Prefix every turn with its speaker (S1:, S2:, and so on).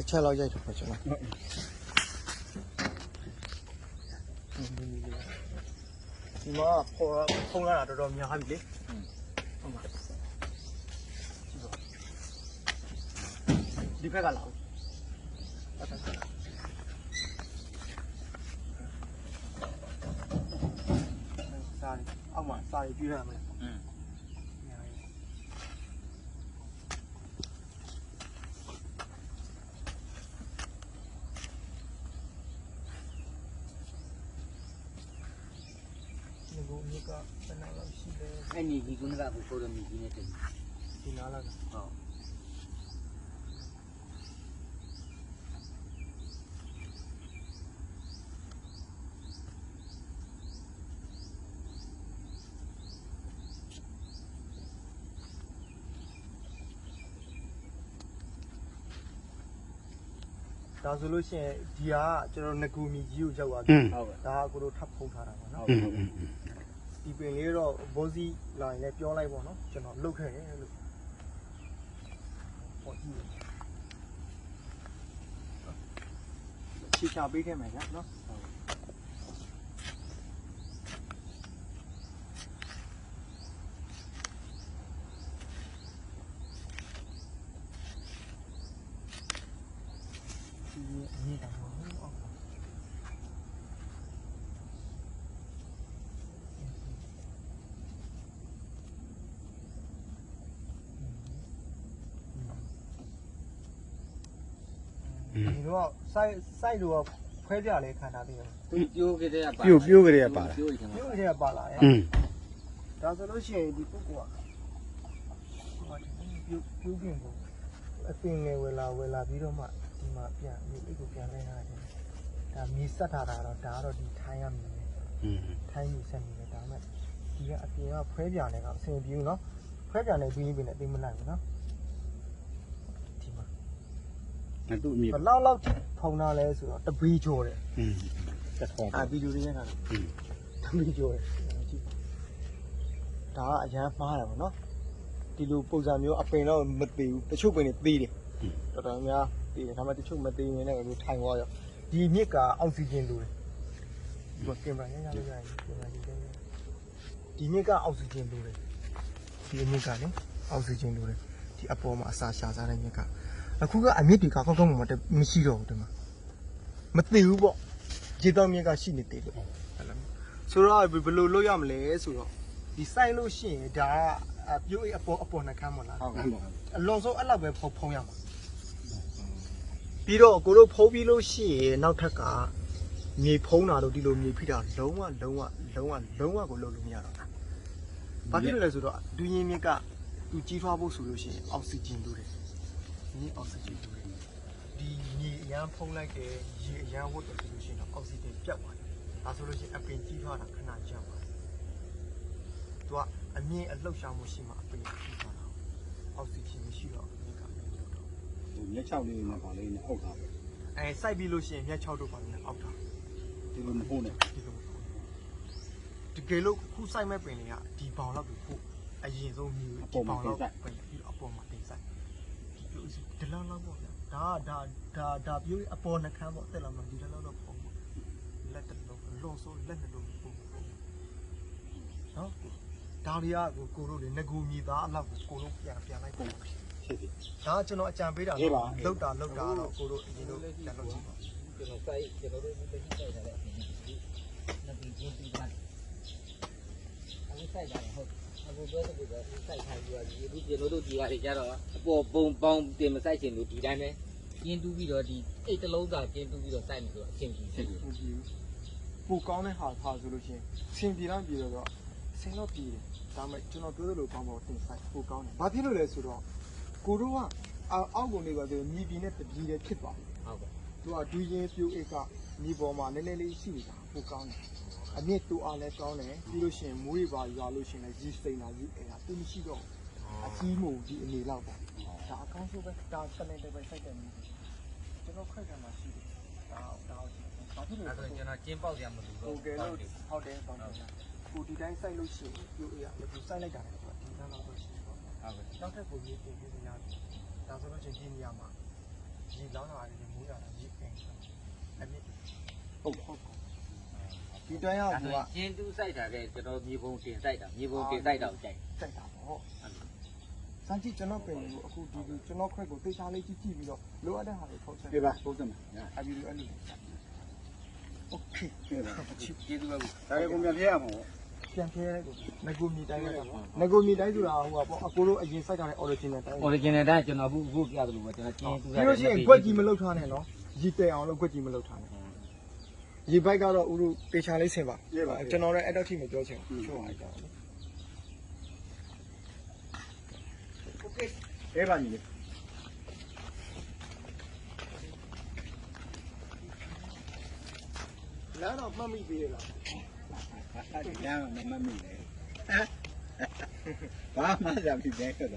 S1: တစ်ချက်လောက်ရိုက်တော့ပါကျွန်တော်ဒီမှာပေါ်ဖုံးလာတာတော်တော်များပြီလေဟုတ်ပါဒီဘက်ကလာစားရီအောက်မှာစားရီပြရမယ်
S2: อืม
S1: ပုံမြစ်ကဘယ်နှစ်လောက်ရှိလဲ
S2: အဲ့ညီကြီးကကိုကိုရမီကြီးနဲ့တူ
S1: ဒီနားလား
S2: ဟုတ်
S1: ဒါဆိုလို့ရှိရင်ဒီဟာကျွန်တော်ငကူမီကြီးကိုရောက်သွားပြီ
S2: ဟုတ်ကဲ့
S1: ဒါကကိုတို့ထပ်ဖုံးထားတာပါနော်
S3: ဟုတ်ကဲ့
S1: ဒီပင်လေးတော့ဘောစီလာရင်လည်းပြောလိုက်ပေါ့နော်ကျွန်တော်လုတ်ခဲ့တယ်လို့ဟောကြည့်ချီချာပေးခဲ့မယ်ဗျာနော်ဒီအမြင့်တောင်ဟုတ်အောင် ဒီတော့ site site တော့ဖွဲပြလဲခံထားသေးတယ်
S2: သူပြိုးကြတဲ့ပါ
S3: ပြို့ပြိုးကြတဲ့ပါလား
S2: ပြိုးကြတယ်
S1: ပြုတ်ရဲပါလာရဲ့
S3: อืม
S1: ဒါဆိုလို့ရှိရင်ဒီပုဂ္ဂိုလ်ကဟိုပြုတ်ပြုတ်ပြင်ကိုအပင်ငယ်ဝယ်လာဝယ်လာပြီးတော့မှဒီမှာပြန်ဒီအိတ်ကိုပြန်လဲထားတယ်ဒါမြေဆက်ထားတာတော့ဒါကတော့ဒီထိုင်းရမြေ
S3: อืม
S1: ထိုင်းမြေဆက်မြေပဲဒါမဲ့ဒီကအပြင်ကဖွဲပြလဲကအဆင်ပြေဘူးเนาะဖွဲပြလဲပြီးပြီးနဲ့သိမနိုင်ဘူးเนาะ
S3: ငါတို့အမြင်
S1: ဘယ်လောက်လောက်ဖုံတာလဲဆိုတော့တပီးကျော်တယ်
S3: อืมတထောင်
S1: အာဗီဒီယိုလေးနဲ့က
S3: อืม
S1: တပီးကျော်တယ်ကြည့်ဒါကအရန်မှားတယ်ဗောနော်ဒီလိုပုံစံမျိုးအပင်တော့မသေးဘူးတချို့ပင်တွေသေးတယ်တော်တော်များသေးတယ်ဒါပေမဲ့တချို့မသေးရင်လည်းလို့ထိုင်သွားရောဒီမြစ်ကအောက်ဆီဂျင်လိုတယ်ဒီကကင်မရာရရလို့ရတယ်ကင်မရာကြီးတယ်ဒီမြစ်ကအောက်ဆီဂျင်လိုတယ်ဒီမြစ်ကလေအောက်ဆီဂျင်လိုတယ်ဒီအပေါ်မှာအစာရှာစားတဲ့မြစ်က အခုကအမြစ်တွေကကောက်ကောက်မှမရှိတော့ဘူးဒီမှာမသေးဘူးပေါ့ရေတောင်မြစ်ကရှိနေသေးလို့ဟုတ်လားဆိုတော့ဘယ်လိုလုပ်ရမလဲဆိုတော့ဒီဆိုင်လို့ရှိရင်ဒါကပြိုးအပေါ်အပေါ်နှခမ်းမလား
S2: ဟုတ်ကဲ့
S1: အလွန်ဆုံးအဲ့လောက်ပဲဖုံဖုံရမှာပြီးတော့ကိုတို့ဖုံးပြီးလို့ရှိရင်နောက်ထပ်ကမြေဖုံးတာလို့ဒီလိုမြေဖိတာလုံးဝလုံးဝလုံးဝလုံးဝကိုလုပ်လို့မရတော့ဘူး။ဘာဖြစ်လို့လဲဆိုတော့ဒူရင်မြစ်ကသူကြီးထွားဖို့ဆိုလို့ရှိရင်အောက်ဆီဂျင်လိုတယ်။ မြေအောက်ဆီဂျင်လိုတယ်။ဒီမြေအရန်ဖုံးလိုက်တယ်ရေအရန်ဝတ်တယ်ဆိုလို့ရှိရင်တော့အောက်ဆီဂျင်ပြတ်သွားတယ်။ဒါဆိုလို့ရှိရင်အပင်ကြီးထွားတာခဏကြာသွားတယ်။သူကအမြင့်အလှုပ်ရှားမှုရှိမှအပင်ကြီးထွားတာ။အောက်ဆီဂျင်မရှိတော့မြေကမပြုတ်တော့
S3: မျက်ချောက်လေးနဲ့ပါလေးနဲ့အောက်ထားပဲ
S1: အဲစိုက်ပြီးလို့ရှိရင်မြက်6တို့ပါနေအောက်တာ
S3: ဒီလိုမဟုတ်နဲ့
S1: ဒီလိုတကယ်လို့ခုစိုက်မဲ့ပင်တွေကဒီဘောင်လောက်ကိုခုအရင်ဆုံးမြူဒီဘောင်လောက်ပင်ပြီးတော့အပေါ်မှာတင်စိုက် ဒီလောက်လောက်ပေါ့ဗျာဒါဒါဒါဒါပြိုးအပေါ်နှခမ်းပေါ့တက်လာမှဒီလောက်တော့ပုံပေါ့လက်တလုံးလွန်ဆိုလက်နှလုံးပုံပေါ့နော်ဒါတွေကကိုကိုတို့တွေငကူမြည်သားအလောက်ကိုကိုတို့ပြန်ပြန်လိုက်ပုံ
S3: ဖြစ်ပြီ
S1: ဒါကကျွန်တော်အကြံပေးတာ
S3: အေးပါ
S1: လောက်တာလောက်တာတော့ကိုတို့အရင်တို့ပြန်လို့ကြည့်ပါ
S2: ကျွန်တော်စိုက်ကျွန်တော်တို့လက်ရှိစိုက်ထားတဲ့အပြင်ဒီနှစ်ပြီးချင်းပြီးသား အခုစိုက်တာဟုတ်အခုပြောတဲ့ကစိုက်ထားပြီးတော့ဒီကျွန်တော်တို့ဒီဟာတွေကြတော့အပေါ်ပုံပေါင်းတင်မစိုက်ချင်လို့ဒီတိုင်းပဲကျင်းတူးပြီးတော့ဒီအိတ်တလုံးသာကျင်းတူးပြီးတော့စိုက်နေဆိုအချင်းကြီးဖြစ်တယ်
S1: ဟုတ်ပြီပိုကောင်းတဲ့ဟာထားဆိုလို့ရှိရင်ဆင်ပြေတော့ပြေတော့ဆင်တော့ပြေတယ်ဒါပေမဲ့ကျွန်တော်ပြောသလိုကောင်းဖို့တင်ဆိုင်ပိုကောင်းတယ်ဘာဖြစ်လို့လဲဆိုတော့ကိုတို့ကအောက်ကုန်လေးပါဆိုမြည်ပြည်နဲ့တပြည်နဲ့ဖြစ်သွားတယ်
S2: ဟုတ်ကဲ့
S1: သူကဒူးရင်ပြိုးအိတ်ကမြေပေါ်မှာနည်းနည်းလေးရှိနေတာပိုကောင်းတယ်အမြင့်တူအားလည်းကောင်းတယ်ပြီးလို့ရှိရင်မိုးတွေပါရွာလို့ရှိရင်လည်းကြီးစိမ့်တာကြီးအဲ့ဒါသူမရှိတော့အကြီးမို့ဒီအနေလောက်ပေါ့ဒါအကောင်းဆုံးပဲဒါစနေတယ်ပဲစိုက်တယ်ကျွန်တော်ခိုက်တယ်မှာရှိတယ်ဒါဒါဘာဖြစ်လို့လဲ
S2: အဲ့ဒါကျွန်တော်ကျင်းပေါက်ရမလို့
S1: ဟုတ်ကဲ့လို့ဟုတ်တယ်ပေါ့နော်ကိုဒီတိုင်းစိုက်လို့ရှိရင်ပြိုးအေးရလည်းသူစိုက်လိုက်တာလည်းပေါ့ဒီကန်းတော့ရှိပေါ့
S2: ဟုတ်ကဲ့
S1: နောက်ထပ်ကိုရေးတင်ပြလို့ရတယ်ဒါဆိုလို့ချင်းဒီနေရာမှာ ဒီလောင်းတာလေးမိုးရတာဒီပင်အမြင့်
S3: ဟုတ်ပါ
S1: ဟုတ်ကောဒီတိုင်းရ
S2: အဲ့
S1: က
S2: ဒါကျင်းတူးစိုက်တာတဲ့ကျွန်တော်မြေပုံတင်စိုက်တာမြေပုံတင်စိုက်တာကိုကြိုက်
S1: စိုက်တာပေါ့စမ်းကြည့်ကျွန်တော်ပင်ကိုအခုဒီဒီကျွန်တော်ခွက်ကိုသေချာလေးကြည့်ကြည့်ပြီးတော့လိုအပ်တဲ့ဟာတွေထုတ်ချက်
S3: ပြပါပုံစံမှာ
S1: အပြီးတော့အဲ့လိုโอเค
S3: ပြပါ
S2: ကျေးဇူးပါဘူး
S3: ဒါကကုန်ပြန်ဖျက်ရမှာပေါ့
S1: ပြန်ဖဲလိုက်ကိုငကိုမြေတိုင်းလိုက်တာငကိုမြေတိုင်းဆိုတာဟိုကပေါ့အကိုတို့အရင်စိုက်ထားတဲ့ original တိုင်း
S2: original တိုင်းကျွန်တော်အခုအခုပြသလိုပဲကျွန်တော်ကျင်းတူး
S1: ပြီးလို့ရှိရင်ခွက်ကြီးမလောက်ထားနဲ့နော်ရီတဲအောင်လို့ခွက်ကြီးမလောက်ထားနဲ့ရီဘိုက်ကတော့ဥရုတေချာလေးဆင်ပါကျွန်တော်လည်းအဲ့တော့ထိမပြောချင်ဘူးချိုးလိုက်ကြအောင်
S3: အဲပါကြီးလေ
S1: လမ်းတော့မှတ်မိသေးလား
S3: Damn, mamma mia. Πάμε να πει δέκα